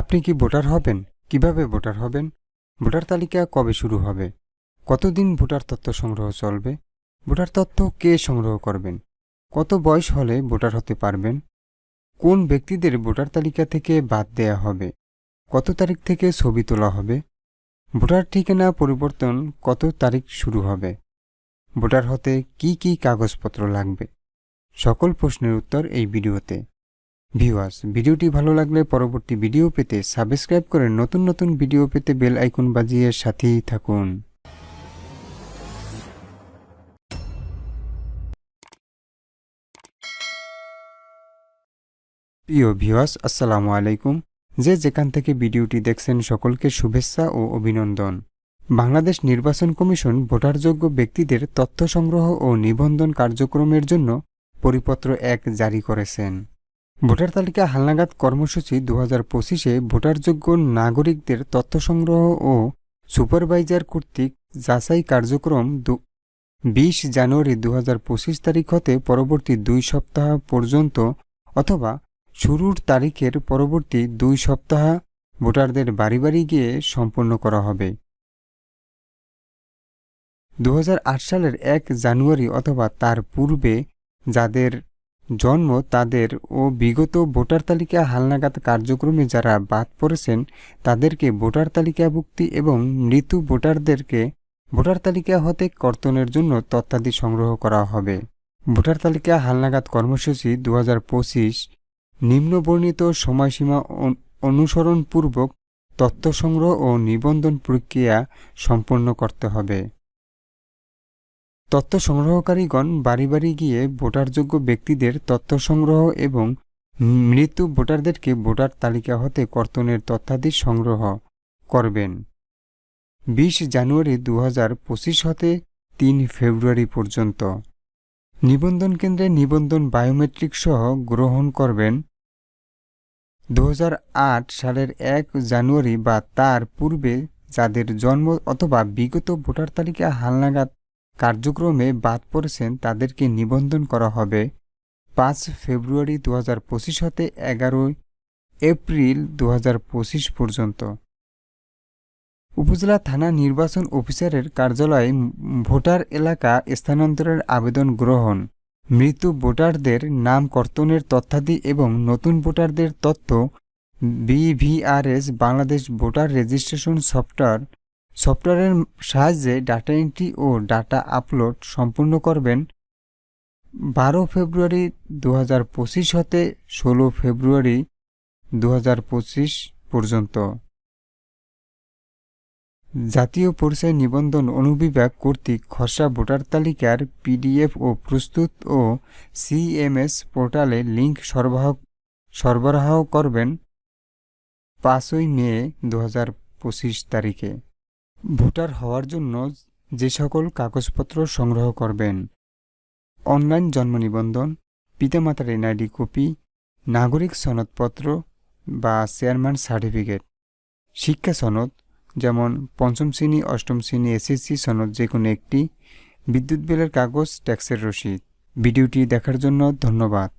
আপনি কি ভোটার হবেন? কীভাবে ভোটার হবেন? ভোটার তালিকা কবে শুরু হবে? কতদিন ভোটার তথ্য সংগ্রহ চলবে? ভোটার তথ্য কে সংগ্রহ করবেন? কত বয়স হলে ভোটার হতে পারবেন? কোন ব্যক্তিদের ভোটার তালিকা থেকে বাদ দেয়া হবে? কত তারিখ থেকে ছবি তোলা হবে? ভোটার ঠিকানা পরিবর্তন কত তারিখ শুরু হবে? ভোটার হতে কি কি কাগজপত্র লাগবে? সকল প্রশ্নের উত্তর এই ভিডিওতে। ভিউয়ার্স, ভিডিওটি ভালো লাগলে পরবর্তী ভিডিও পেতে সাবস্ক্রাইব করে নতুন নতুন ভিডিও পেতে বেল আইকন বাজিয়ে সাথেই থাকুন। প্রিয় ভিউয়ার্স, আসসালামু আলাইকুম। যে যেখান থেকে ভিডিওটি দেখছেন, সকলকে শুভেচ্ছা ও অভিনন্দন। বাংলাদেশ নির্বাচন কমিশন ভোটারযোগ্য ব্যক্তিদের তথ্য সংগ্রহ ও নিবন্ধন কার্যক্রমের জন্য পরিপত্র এক জারি করেছেন। ভোটার তালিকা হালনাগাদ কর্মসূচি দু হাজার পঁচিশে ভোটারযোগ্য নাগরিকদের তথ্য সংগ্রহ ও সুপারভাইজার কর্তৃক যাচাই কার্যক্রম বিশ জানুয়ারি দু হাজার পঁচিশ তারিখ হতে পরবর্তী দুই সপ্তাহ পর্যন্ত অথবা শুরুর তারিখের পরবর্তী দুই সপ্তাহ ভোটারদের বাড়ি বাড়ি গিয়ে সম্পন্ন করা হবে। দু হাজার আট সালের এক জানুয়ারি অথবা তার পূর্বে যাদের জন্ম তাদের ও বিগত ভোটার তালিকা হালনাগাদ কার্যক্রমে যারা বাদ পড়েছেন, তাদেরকে ভোটার তালিকাভুক্তি এবং মৃত্যু ভোটারদেরকে ভোটার তালিকা হতে কর্তনের জন্য তথ্যাদি সংগ্রহ করা হবে। ভোটার তালিকা হালনাগাদ কর্মসূচি দু হাজার পঁচিশ নিম্নবর্ণিত সময়সীমা অনুসরণপূর্বক তথ্য সংগ্রহ ও নিবন্ধন প্রক্রিয়া সম্পন্ন করতে হবে। তথ্য সংগ্রহকারীগণ বাড়ি বাড়ি গিয়ে ভোটারযোগ্য ব্যক্তিদের তথ্য সংগ্রহ এবং মৃত্যু ভোটারদেরকে ভোটার তালিকা হতে কর্তনের তথ্যাদি সংগ্রহ করবেন। বিশ জানুয়ারি দু পঁচিশ হতে তিন ফেব্রুয়ারি পর্যন্ত। নিবন্ধন কেন্দ্রে নিবন্ধন বায়োমেট্রিক সহ গ্রহণ করবেন। দু হাজার আট সালের এক জানুয়ারি বা তার পূর্বে যাদের জন্ম অথবা বিগত ভোটার তালিকা হালনাগাদ কার্যক্রমে বাদ পড়েছেন তাদেরকে নিবন্ধন করা হবে। পাঁচ ফেব্রুয়ারি দু হাজার পঁচিশ হতে এগারোই এপ্রিল দু হাজার পঁচিশ পর্যন্ত। উপজেলা থানা নির্বাচন অফিসারের কার্যালয়ে ভোটার এলাকা স্থানান্তরের আবেদন গ্রহণ, মৃত ভোটারদের নাম কর্তনের তথ্যাদি এবং নতুন ভোটারদের তথ্য, BVRS, Bangladesh voter registration software সফটওয়্যারের সাহায্যে ডাটা এন্ট্রি ও ডাটা আপলোড সম্পূর্ণ করবেন। বারো ফেব্রুয়ারি দু হাজার পঁচিশ হতে ষোলো ফেব্রুয়ারি দু হাজার পঁচিশ পর্যন্ত। জাতীয় পরিচয় নিবন্ধন অনুবিভাগ কর্তৃক খসড়া ভোটার তালিকার পিডিএফ ও প্রস্তুত ও সিএমএস পোর্টালে লিঙ্ক সরবরাহ সরবরাহ করবেন পাঁচই মে দু হাজার পঁচিশ তারিখে। ভোটার হওয়ার জন্য যে সকল কাগজপত্র সংগ্রহ করবেন। অনলাইন জন্ম নিবন্ধন, পিতামাতার এনআইডি কপি, নাগরিক সনদপত্র বা চেয়ারম্যান সার্টিফিকেট। শিক্ষা সনদ, যেমন পঞ্চম শ্রেণি, অষ্টম শ্রেণি, এসএসসি সনদ যে কোনো একটি, বিদ্যুৎ বিলের কাগজ, ট্যাক্সের রসিদ। ভিডিওটি দেখার জন্য ধন্যবাদ।